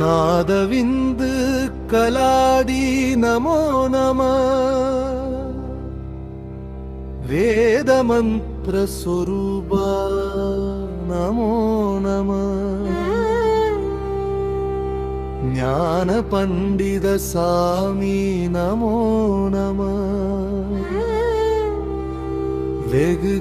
नादविन्दु कलाडी नमो नमः वेदमन्त्रस्वरूपा नमो नमः ज्ञानपण्डितसामी नमो नमः வெகு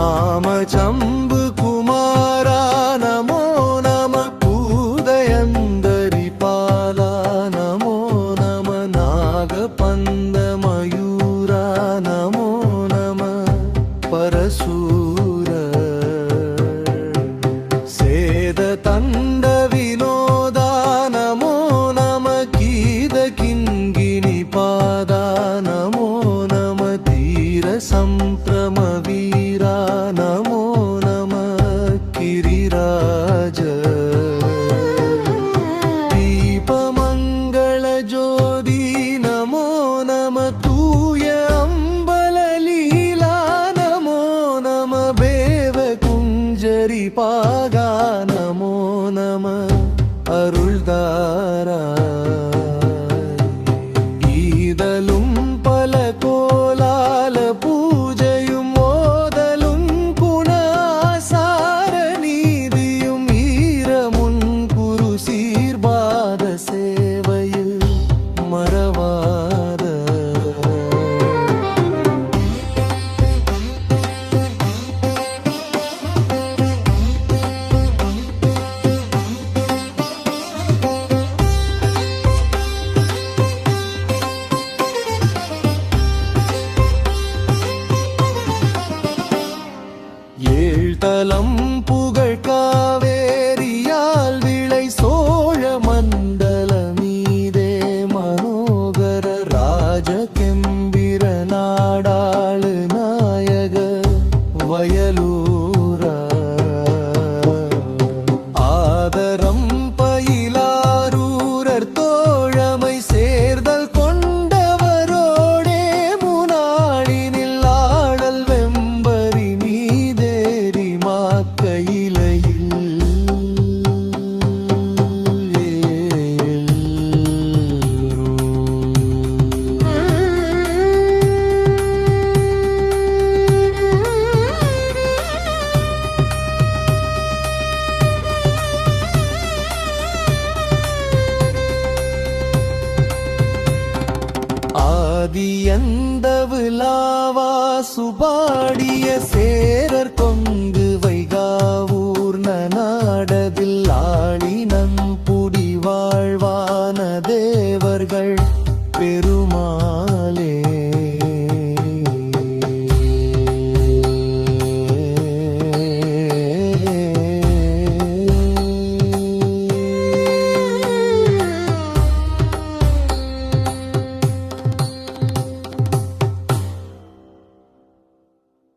கோடி நாம ஜம்பு குமாரா நமோ நம பூதயந்தரி பாலா நமோ நம நாகபந்த மயூரா நமோ நம பரசூர சேத தண்ட வினோதா நமோ நம கீத கிங்கிணி பாதா பாகா நமோ நம அருள்தாரா. luz. ஆதியந்த விழாவா சுபாடிய சேரர் கொங்கு வைகாவூர் நாடதில் ஆளினம் புடி வாழ்வான தேவர்கள். பெருமா